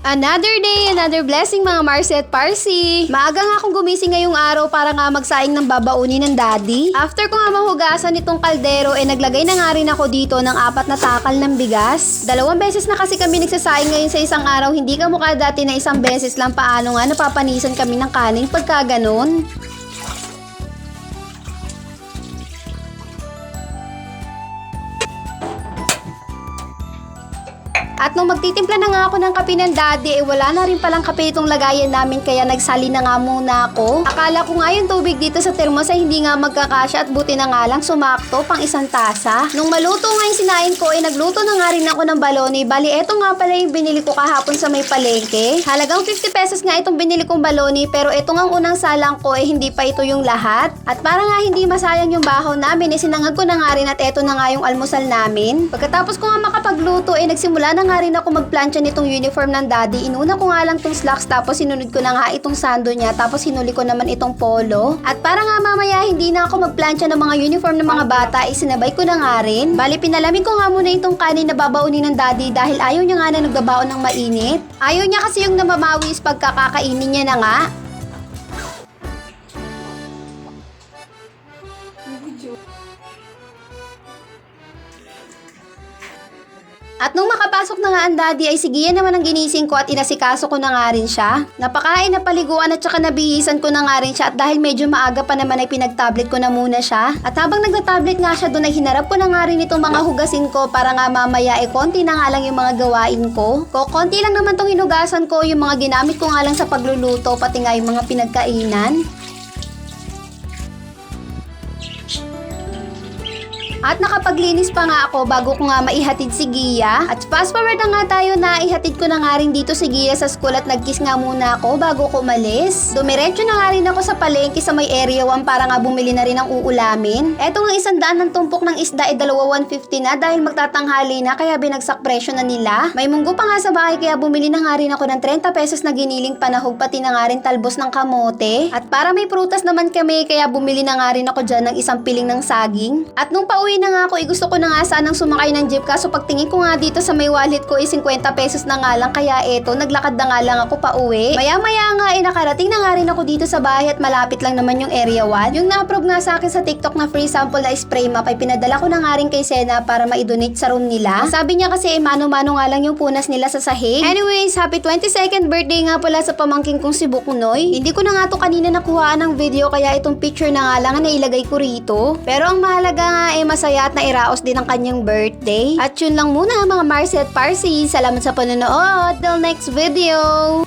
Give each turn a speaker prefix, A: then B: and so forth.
A: Another day, another blessing mga Marcy at Parsi. Maaga nga akong gumising ngayong araw para nga magsaing ng babaunin ng daddy. After ko nga mahugasan itong kaldero, eh naglagay na nga rin ako dito ng apat na takal ng bigas. Dalawang beses na kasi kami nagsasaing ngayon sa isang araw, hindi ka mukha dati na isang beses lang paano nga napapanisan kami ng kanin pagka ganun. At nung magtitimpla na nga ako ng kape ng daddy, eh wala na rin palang kape itong lagayan namin kaya nagsali na nga muna ako. Akala ko nga yung tubig dito sa termos ay hindi nga magkakasya at buti na nga lang sumakto pang isang tasa. Nung maluto nga yung sinain ko, eh nagluto na nga rin ako ng baloni. Bali, eto nga pala yung binili ko kahapon sa may palengke. Halagang 50 pesos nga itong binili kong baloni pero eto nga ang unang salang ko eh hindi pa ito yung lahat. At para nga hindi masayang yung bahaw namin, eh sinangag ko na nga rin at eto na nga yung almusal namin. Pagkatapos ko nga makapagluto, eh nagsimula na nga rin ako magplansya nitong uniform ng daddy. Inuna ko nga lang tong slacks tapos sinunod ko na nga itong sando niya tapos hinuli ko naman itong polo. At para nga mamaya hindi na ako magplansya ng mga uniform ng mga bata, isinabay ko na nga rin. Bali pinalamin ko nga muna itong kanin na babaunin ng daddy dahil ayaw niya nga na nagbabaon ng mainit. Ayaw niya kasi yung namamawis pagkakakainin niya na nga. At nung makapasok na nga ang daddy ay sigiyan naman ang ginising ko at inasikaso ko na nga rin siya. Napakain na paliguan at saka nabihisan ko na nga rin siya at dahil medyo maaga pa naman ay pinag-tablet ko na muna siya. At habang nagta-tablet nga siya doon ay hinarap ko na nga rin itong mga hugasin ko para nga mamaya ay konti na nga lang yung mga gawain ko. Ko konti lang naman tong hinugasan ko yung mga ginamit ko nga lang sa pagluluto pati nga yung mga pinagkainan. At nakapaglinis pa nga ako bago ko nga maihatid si Gia. At fast forward na nga tayo na ihatid ko na nga rin dito si Gia sa school at nagkiss nga muna ako bago ko umalis. Dumiretso na nga rin ako sa palengke sa may area 1 para nga bumili na rin ng uulamin. Eto nga isang daan ng tumpok ng isda ay dalawa 150 na dahil magtatanghali na kaya binagsak presyo na nila. May munggo pa nga sa bahay kaya bumili na nga rin ako ng 30 pesos na giniling panahog pati na nga rin talbos ng kamote. At para may prutas naman kami kaya bumili na nga rin ako dyan ng isang piling ng saging. At nung pauwi na nga ako, eh, gusto ko na nga sanang sumakay ng jeep kaso pagtingin ko nga dito sa may wallet ko, eh 50 pesos na nga lang kaya eto, naglakad na nga lang ako pa uwi. Maya-maya nga, eh nakarating na nga rin ako dito sa bahay at malapit lang naman yung area 1. Yung na-approve nga sa akin sa TikTok na free sample na spray map ay pinadala ko na nga rin kay Sena para ma-donate sa room nila. Sabi niya kasi eh, mano-mano nga lang yung punas nila sa sahig. Anyways, happy 22nd birthday nga pala sa pamangking kong si Buknoy. Hindi ko na nga to kanina nakuha ng video kaya itong picture na nga lang ang nailagay ko rito. Pero ang mahalaga nga eh masaya at nairaos din ang kanyang birthday. At yun lang muna mga Marcy at Parsi. Salamat sa panonood. Till next video!